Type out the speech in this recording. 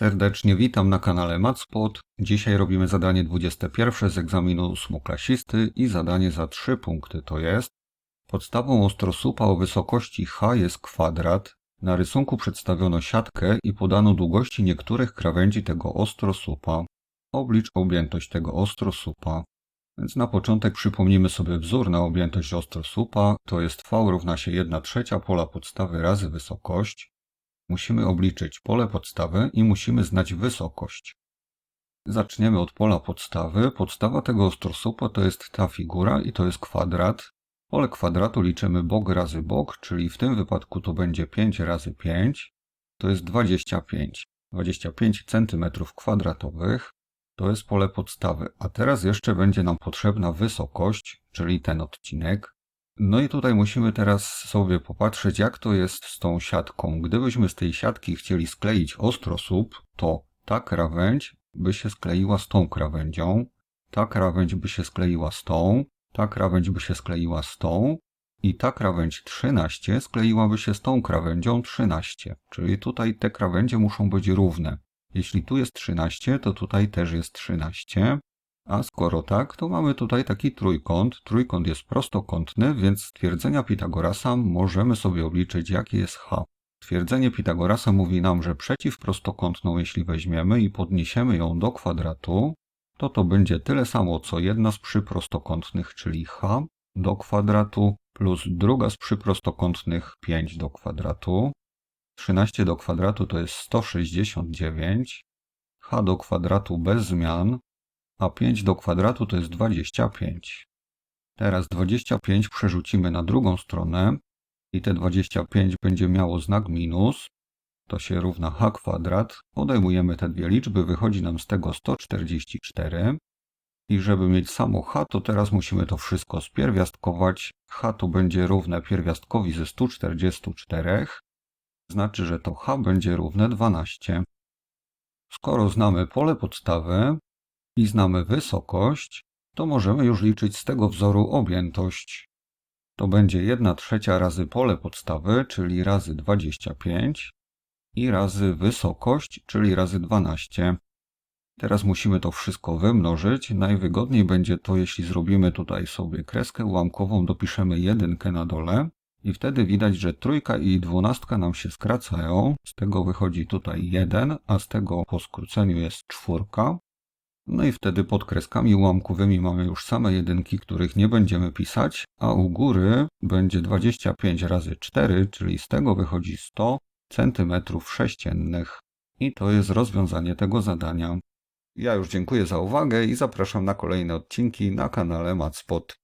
Serdecznie witam na kanale Matspot. Dzisiaj robimy zadanie 21 z egzaminu ósmoklasisty i zadanie za 3 punkty to jest Podstawą ostrosłupa o wysokości h jest kwadrat. Na rysunku przedstawiono siatkę i podano długości niektórych krawędzi tego ostrosłupa. Oblicz objętość tego ostrosłupa. Więc na początek przypomnimy sobie wzór na objętość ostrosłupa. To jest v równa się 1 trzecia pola podstawy razy wysokość. Musimy obliczyć pole podstawy i musimy znać wysokość. Zaczniemy od pola podstawy. Podstawa tego ostrosłupa to jest ta figura i to jest kwadrat. Pole kwadratu liczymy bok razy bok, czyli w tym wypadku to będzie 5 razy 5. To jest 25. 25 cm kwadratowych. To jest pole podstawy. A teraz jeszcze będzie nam potrzebna wysokość, czyli ten odcinek. No i tutaj musimy teraz sobie popatrzeć, jak to jest z tą siatką. Gdybyśmy z tej siatki chcieli skleić ostrosłup, to ta krawędź by się skleiła z tą krawędzią, ta krawędź by się skleiła z tą, ta krawędź by się skleiła z tą i ta krawędź 13 skleiłaby się z tą krawędzią 13. Czyli tutaj te krawędzie muszą być równe. Jeśli tu jest 13, to tutaj też jest 13. A skoro tak, to mamy tutaj taki trójkąt. Trójkąt jest prostokątny, więc z twierdzenia Pitagorasa możemy sobie obliczyć, jakie jest h. Twierdzenie Pitagorasa mówi nam, że przeciwprostokątną, jeśli weźmiemy i podniesiemy ją do kwadratu, to to będzie tyle samo, co jedna z przyprostokątnych, czyli h do kwadratu, plus druga z przyprostokątnych 5 do kwadratu. 13 do kwadratu to jest 169, h do kwadratu bez zmian, a 5 do kwadratu to jest 25. Teraz 25 przerzucimy na drugą stronę i te 25 będzie miało znak minus, to się równa h kwadrat. Odejmujemy te dwie liczby, wychodzi nam z tego 144. I żeby mieć samo h, to teraz musimy to wszystko spierwiastkować. h to będzie równe pierwiastkowi ze 144. Znaczy, że to h będzie równe 12. Skoro znamy pole podstawy i znamy wysokość, to możemy już liczyć z tego wzoru objętość. To będzie 1 trzecia razy pole podstawy, czyli razy 25 i razy wysokość, czyli razy 12. Teraz musimy to wszystko wymnożyć. Najwygodniej będzie to, jeśli zrobimy tutaj sobie kreskę ułamkową, dopiszemy jedynkę na dole i wtedy widać, że trójka i dwunastka nam się skracają. Z tego wychodzi tutaj 1, a z tego po skróceniu jest czwórka. No i wtedy pod kreskami ułamkowymi mamy już same jedynki, których nie będziemy pisać, a u góry będzie 25 razy 4, czyli z tego wychodzi 100 centymetrów sześciennych. I to jest rozwiązanie tego zadania. Ja już dziękuję za uwagę i zapraszam na kolejne odcinki na kanale Matspot.